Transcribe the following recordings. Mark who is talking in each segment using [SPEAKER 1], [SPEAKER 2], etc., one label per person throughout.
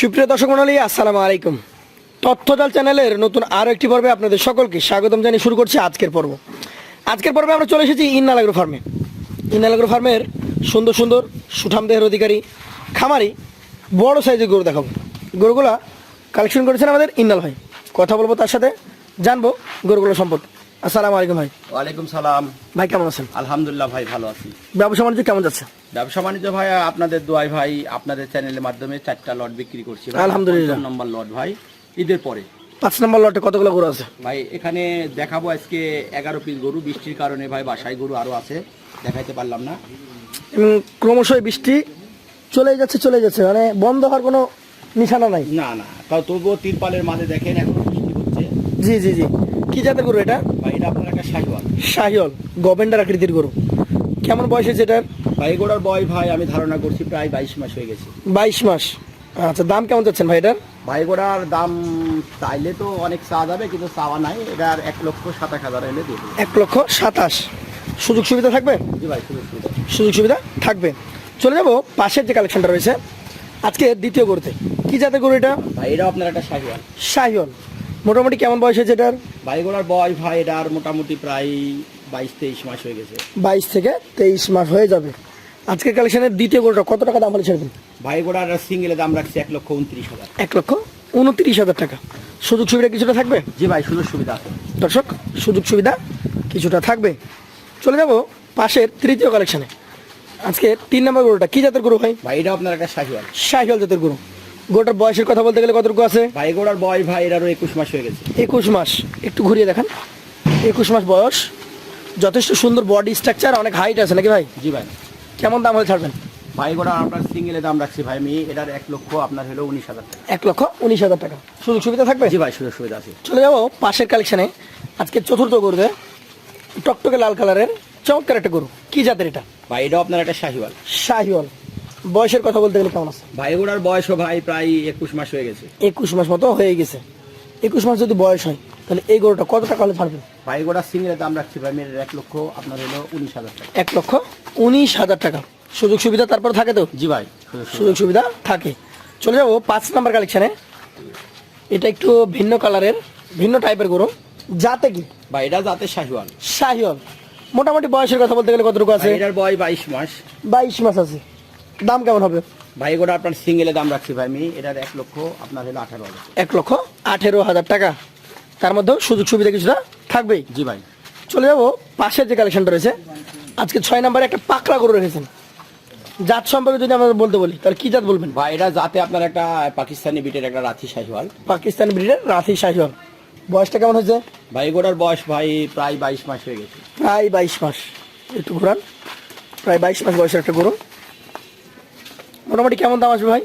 [SPEAKER 1] সুপ্রিয় দর্শক মন্ডলী, আসসালামু আলাইকুম। তথ্যজাল চ্যানেলের নতুন আরও একটি পর্বে আপনাদের সকলকে স্বাগতম জানিয়ে শুরু করছি আজকের পর্ব। আজকের পর্বে আমরা চলে এসেছি ইন্নালাগ্রো ফার্মে। ইন্নালাগ্রো ফার্মের সুন্দর সুন্দর সুঠাম দেহের অধিকারী খামারি, বড় সাইজের গরু দেখাবো। গরুগুলা কালেকশন করেছেন আমাদের ইন্নাল ভাই। কথা বলব তার সাথে, জানব গরুগুলো সম্পর্কে। আসসালামু আলাইকুম ভাই।
[SPEAKER 2] ওয়ালাইকুম সালাম।
[SPEAKER 1] ভাই কেমন আছেন?
[SPEAKER 2] আলহামদুলিল্লাহ ভাই ভালো আছি।
[SPEAKER 1] ব্যবসা বাণিজ্য কেমন যাচ্ছে?
[SPEAKER 2] ব্যবসা বাণিজ্য ভাই আপনাদের দোয়াই ভাই আপনাদের চ্যানেলের মাধ্যমে চারটা লট বিক্রি করছি
[SPEAKER 1] আলহামদুলিল্লাহ।
[SPEAKER 2] নম্বর লট ভাই ঈদের পরে।
[SPEAKER 1] পাঁচ নম্বর লটে কতগুলো গরু আছে?
[SPEAKER 2] ভাই এখানে দেখাবো আজকে এগারো পিস গরু বৃষ্টির কারণে ভাই বাসায় গরু আরও আছে দেখাইতে পারলাম না।
[SPEAKER 1] ক্রমশই বৃষ্টি চলে যাচ্ছে চলে যাচ্ছে মানে বন্ধ হওয়ার কোনো নিশানা নাই।
[SPEAKER 2] না না তাও তবুও তিরপালের মাঝে দেখেন এখন বৃষ্টি হচ্ছে।
[SPEAKER 1] জি জি জি। কি জাতের গরু এটা?
[SPEAKER 2] ভাই এটা আপনার একটা শাহিওয়াল।
[SPEAKER 1] শাহিওল গভেন্ডার আকৃতির গরু। কেমন বয়স হয়েছে এটার?
[SPEAKER 2] ভাই গোড়ার বয় ভাই আমি ধারণা করছি প্রায় বাইশ মাস হয়ে গেছে।
[SPEAKER 1] বাইশ মাস। আচ্ছা দাম কেমন চাচ্ছেন ভাই এটার?
[SPEAKER 2] ভাই গোড়ার দাম চাইলে তো অনেক চা যাবে কিন্তু চাওয়া নাই। এটার এক লক্ষ সাতাশ হাজার এলে দিয়ে
[SPEAKER 1] এক লক্ষ সাতাশ। সুযোগ সুবিধা থাকবে?
[SPEAKER 2] জি ভাই সুযোগ সুবিধা।
[SPEAKER 1] সুযোগ সুবিধা থাকবে। চলে যাব পাশের যে কালেকশনটা রয়েছে আজকে দ্বিতীয় গরুতে। কি জাতের গরু এটা?
[SPEAKER 2] ভাই এটা আপনার একটা শাহিওয়াল।
[SPEAKER 1] শাহিওল মোটামুটি কেমন বয়স হয়েছে এটার?
[SPEAKER 2] ভাইগোড়ার বয়স ভাই এটার মোটামুটি প্রায় বাইশ তেইশ মাস হয়ে গেছে।
[SPEAKER 1] বাইশ থেকে তেইশ মাস হয়ে যাবে। আজকের কালেকশনের দ্বিতীয় গরুটা কত টাকা দাম হলে ছেড়বেন
[SPEAKER 2] ভাইগোড়ার সিঙ্গেলে দাম রাখছি এক লক্ষ উনত্রিশ হাজার।
[SPEAKER 1] এক লক্ষ উনত্রিশ হাজার টাকা। সুযোগ সুবিধা কিছুটা থাকবে?
[SPEAKER 2] জি ভাই সুযোগ সুবিধা আছে।
[SPEAKER 1] দর্শক সুযোগ সুবিধা কিছুটা থাকবে। চলে যাব পাশের তৃতীয় কালেকশনে। আজকে তিন নম্বর গরুটা কি জাতের গরু ভাই?
[SPEAKER 2] ভাই এটা আপনার একটা শাহিওয়াল।
[SPEAKER 1] শাহিওয়াল জাতের গরু। গরুটার বয়সের কথা বলতে গেলে কতটুকু আছে?
[SPEAKER 2] ভাইগোড়ার বয় ভাই এটারও একুশ মাস হয়ে গেছে।
[SPEAKER 1] একুশ মাস। একটু ঘুরিয়ে দেখান। একুশ মাস বয়স। যথেষ্ট সুন্দর বডি স্ট্রাকচার অনেক হাইট আছে নাকি ভাই?
[SPEAKER 2] জি ভাই।
[SPEAKER 1] কেমন দাম হলে ছাড়বেন?
[SPEAKER 2] ভাইগোড়ার আপনার সিঙ্গেলে দাম রাখছি ভাই আমি এটার এক লক্ষ আপনার হলো উনিশ হাজার টাকা।
[SPEAKER 1] এক লক্ষ উনিশ হাজার টাকা। সুযোগ সুবিধা থাকবে?
[SPEAKER 2] জি ভাই সুযোগ সুবিধা আছে।
[SPEAKER 1] চলে যাব পাশের কালেকশনে আজকে চতুর্থ গরুতে। টকটকে লাল কালারের চমৎকার একটা গরু। কি জাতের এটা?
[SPEAKER 2] ভাই এটা আপনার একটা শাহিওয়াল।
[SPEAKER 1] শাহিওয়াল। বয়সের কথা বলতে গেলে কেমন আছে?
[SPEAKER 2] ভাই ভাইগোড়ার বয়সও ভাই প্রায় একুশ মাস হয়ে গেছে।
[SPEAKER 1] একুশ মাস মতো হয়ে গেছে। একুশ মাস যদি বয়স হয় তাহলে এই গরুটা কত টাকা হলে ছাড়বেন?
[SPEAKER 2] ভাইগোড়ার সিঙ্গেলে দাম রাখছি ভাই মেয়ের এক লক্ষ আপনার হলো উনিশ হাজার টাকা।
[SPEAKER 1] এক লক্ষ উনিশ হাজার টাকা। সুযোগ সুবিধা তারপর থাকে তো?
[SPEAKER 2] জি ভাই সুযোগ সুবিধা।
[SPEAKER 1] থাকে। চলে যাব পাঁচ নাম্বার কালেকশনে এটা একটু ভিন্ন কালারের ভিন্ন টাইপের গরু। যাতে কি?
[SPEAKER 2] ভাই এটা যাতে শাহিওয়াল।
[SPEAKER 1] শাহিওল মোটামুটি বয়সের কথা বলতে গেলে কতটুকু আছে?
[SPEAKER 2] এটার বয় বাইশ মাস।
[SPEAKER 1] বাইশ মাস আছে। দাম কেমন হবে?
[SPEAKER 2] ভাই গোটা আপনার সিঙ্গেলে দাম রাখছি ভাই। আমি এটার এক লক্ষ আপনার হলো আঠারো হাজার।
[SPEAKER 1] এক লক্ষ আঠেরো হাজার টাকা। তার মধ্যেও সুযোগ সুবিধা কিছুটা থাকবেই।
[SPEAKER 2] জি ভাই।
[SPEAKER 1] চলে যাব পাশের যে কালেকশনটা রয়েছে আজকে ছয় নম্বরে একটা পাকড়া গরু রেখেছেন। জাত সম্পর্কে যদি আমরা বলতে বলি তাহলে কি জাত বলবেন?
[SPEAKER 2] ভাই এটা জাতে আপনার একটা পাকিস্তানি বিটের একটা রাথি শাহিওয়াল।
[SPEAKER 1] পাকিস্তানি ব্রিডের রাথি শাহিওয়াল। বয়সটা কেমন হয়েছে?
[SPEAKER 2] ভাই গোটার বয়স ভাই প্রায় বাইশ মাস হয়ে গেছে।
[SPEAKER 1] প্রায় বাইশ মাস। একটু ঘুরান। প্রায় বাইশ মাস বয়সের একটা গরু। মোটামুটি কেমন দাম আসবে ভাই?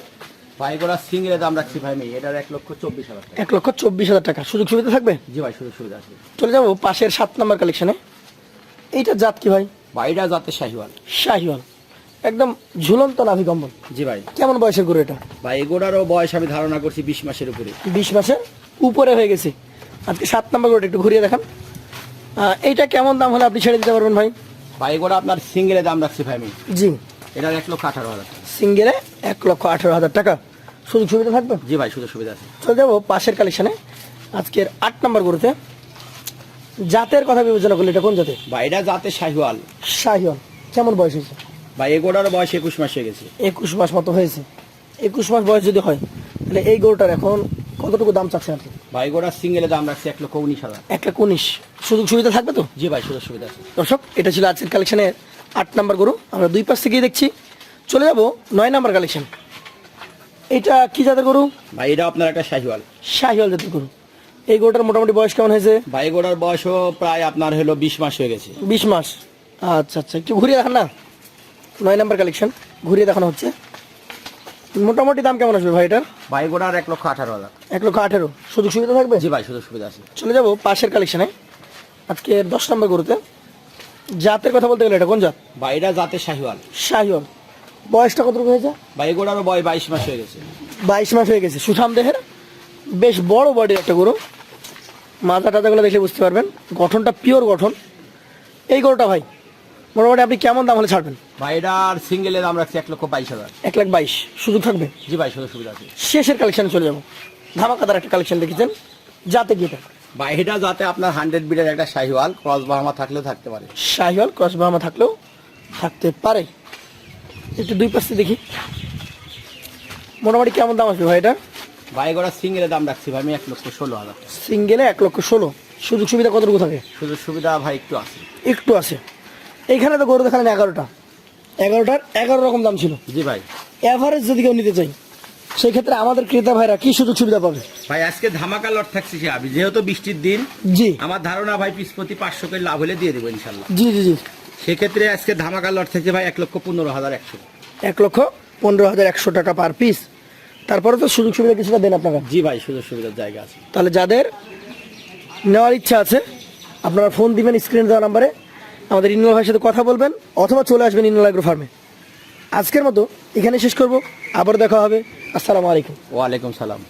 [SPEAKER 2] ভাই গোটার সিঙ্গেলে দাম রাখছি ভাই আমি। এটার এক লক্ষ চব্বিশ হাজার টাকা।
[SPEAKER 1] এক লক্ষ চব্বিশ হাজার টাকা। সুযোগ সুবিধা থাকবে?
[SPEAKER 2] জি ভাই সুযোগ সুবিধা আছে।
[SPEAKER 1] চলে যাব পাশের সাত নম্বর কালেকশনে এইটা জাত কি ভাই?
[SPEAKER 2] ভাই এটা যাতে শাহিওয়াল।
[SPEAKER 1] শাহিওয়াল। একদম ঝুলন্ত নাভি কম্বল।
[SPEAKER 2] জি ভাই।
[SPEAKER 1] কেমন বয়সের গরু এটা?
[SPEAKER 2] ভাই এগোটারও বয়স আমি ধারণা করছি বিশ মাসের উপরে।
[SPEAKER 1] বিশ মাসের উপরে হয়ে গেছে। আজকে সাত নম্বর গরুটা একটু ঘুরিয়ে দেখান। এইটা কেমন দাম হলে আপনি ছেড়ে দিতে পারবেন ভাই?
[SPEAKER 2] ভাই এগোটা আপনার সিঙ্গেলে দাম রাখছি ভাই আমি।
[SPEAKER 1] জি।
[SPEAKER 2] এটার এক লক্ষ আঠারো হাজার টাকা।
[SPEAKER 1] সিঙ্গেলে এক লক্ষ আঠেরো হাজার টাকা। সুযোগ সুবিধা থাকবে?
[SPEAKER 2] জি ভাই সুযোগ সুবিধা আছে।
[SPEAKER 1] চলে যাব পাশের কালেকশনে আজকের আট নম্বর গরুতে। জাতের কথা বিবেচনা করলে এটা কোন জাতের?
[SPEAKER 2] ভাই এটা যাতে শাহিওয়াল।
[SPEAKER 1] শাহিওয়াল। কেমন বয়স হয়েছে?
[SPEAKER 2] ভাই এগোটার বয়স একুশ মাস হয়ে গেছে।
[SPEAKER 1] একুশ মাস মতো হয়েছে। একুশ মাস বয়স যদি হয় তাহলে এই গরুটার এখন কতটুকু দাম চাচ্ছেন আপনি?
[SPEAKER 2] ভাই গোটার সিঙ্গেলে দাম রাখছি এক লক্ষ উনিশ হাজার।
[SPEAKER 1] এক লাখ উনিশ। সুযোগ সুবিধা থাকবে তো?
[SPEAKER 2] জি ভাই সুযোগ সুবিধা আছে।
[SPEAKER 1] দর্শক এটা ছিল আজকের কালেকশনের আট নাম্বার গরু আমরা দুই পাশ থেকেই দেখছি। চলে যাব নয় নাম্বার কালেকশন এটা কি জাতের গরু?
[SPEAKER 2] ভাই এটা আপনার একটা শাহিওয়াল।
[SPEAKER 1] শাহিওয়াল জাতের গরু। এই গরুটার মোটামুটি বয়স কেমন হয়েছে?
[SPEAKER 2] ভাই গোটার বয়সও প্রায় আপনার হলো বিশ মাস হয়ে গেছে।
[SPEAKER 1] বিশ মাস। আচ্ছা আচ্ছা একটু ঘুরিয়ে দেখান না। নয় নাম্বার কালেকশন ঘুরিয়ে দেখানো হচ্ছে। মোটামুটি দাম কেমন আসবে ভাই এটার?
[SPEAKER 2] ভাই গোটার এক লক্ষ আঠারো হাজার।
[SPEAKER 1] এক লক্ষ আঠেরো। সুযোগ সুবিধা থাকবে?
[SPEAKER 2] জি ভাই সুযোগ সুবিধা আছে।
[SPEAKER 1] চলে যাব পাশের কালেকশনে আজকে দশ নম্বর গরুতে জাতের কথা বলতে গেলে এটা কোন জাত?
[SPEAKER 2] ভাই এটা যাতে শাহিওয়াল।
[SPEAKER 1] শাহিওয়াল। বয়সটা কতটুকু হয়েছে?
[SPEAKER 2] ভাই গোটারও বয় বাইশ মাস হয়ে গেছে।
[SPEAKER 1] বাইশ মাস হয়ে গেছে। সুঠাম দেহের বেশ বড় বডির একটা গরু। মাথা টাথাগুলো দেখলে বুঝতে পারবেন। গঠনটা পিওর গঠন। এই গরুটা ভাই মোটামুটি আপনি কেমন দাম হলে ছাড়বেন?
[SPEAKER 2] ভাই এটার সিঙ্গেলের দাম রাখছি এক লক্ষ বাইশ হাজার।
[SPEAKER 1] এক লাখ বাইশ। সুযোগ থাকবে?
[SPEAKER 2] জি ভাই সুযোগ সুবিধা আছে।
[SPEAKER 1] শেষের কালেকশনে চলে যাব। ধামাকাদার একটা কালেকশন দেখেছেন? যাতে গিয়ে
[SPEAKER 2] এটা যাতে আপনার হান্ড্রেড বিডের একটা শাহিওয়াল ক্রস বাহামা থাকলেও থাকতে পারে।
[SPEAKER 1] শাহিওয়াল ক্রস বাহামা থাকলেও থাকতে পারে। একটু দুই পাশে দেখি। মোটামুটি কেমন দাম আসবে ভাই এটা?
[SPEAKER 2] ভাই এগুলো সিঙ্গেলের দাম রাখছি ভাই আমি এক লক্ষ ষোলো হাজার।
[SPEAKER 1] সিঙ্গেলে এক লক্ষ ষোলো। সুযোগ সুবিধা কতটুকু থাকে?
[SPEAKER 2] সুযোগ সুবিধা ভাই একটু আছে।
[SPEAKER 1] একটু আছে। এইখানে তো গরু দেখালেন এগারোটা। এগারোটার এগারো রকম দাম ছিল।
[SPEAKER 2] জি ভাই।
[SPEAKER 1] অ্যাভারেজ যদি কেউ নিতে চাই সেই ক্ষেত্রে আমাদের ক্রেতা ভাইরা কি সুযোগ সুবিধা পাবে?
[SPEAKER 2] ভাই আজকে ধামাকা লট থাকছি আমি যেহেতু বৃষ্টির দিন
[SPEAKER 1] জি।
[SPEAKER 2] আমার ধারণা ভাই পিস প্রতি পাঁচশো করে লাভ হলে দিয়ে দেবো ইনশাল্লাহ।
[SPEAKER 1] জি জি জি।
[SPEAKER 2] সেক্ষেত্রে আজকে ধামাকা লট থেকে ভাই এক লক্ষ পনেরো হাজার একশো।
[SPEAKER 1] এক লক্ষ পনেরো হাজার একশো টাকা পার পিস। তারপরে তো সুযোগ সুবিধা কিছুটা দেন আপনারা।
[SPEAKER 2] জি ভাই সুযোগ সুবিধার জায়গা আছে।
[SPEAKER 1] তাহলে যাদের নেওয়ার ইচ্ছা আছে আপনারা ফোন দিবেন স্ক্রিনে দেওয়া নাম্বারে। আমাদের ইনুল ভাইয়ের সাথে কথা বলবেন অথবা চলে আসবেন ইনুল ফার্মে। আজকের মতো এখানে শেষ করব। আবার দেখা হবে। আসসালামু আলাইকুম।
[SPEAKER 2] ওয়ালাইকুম সালাম।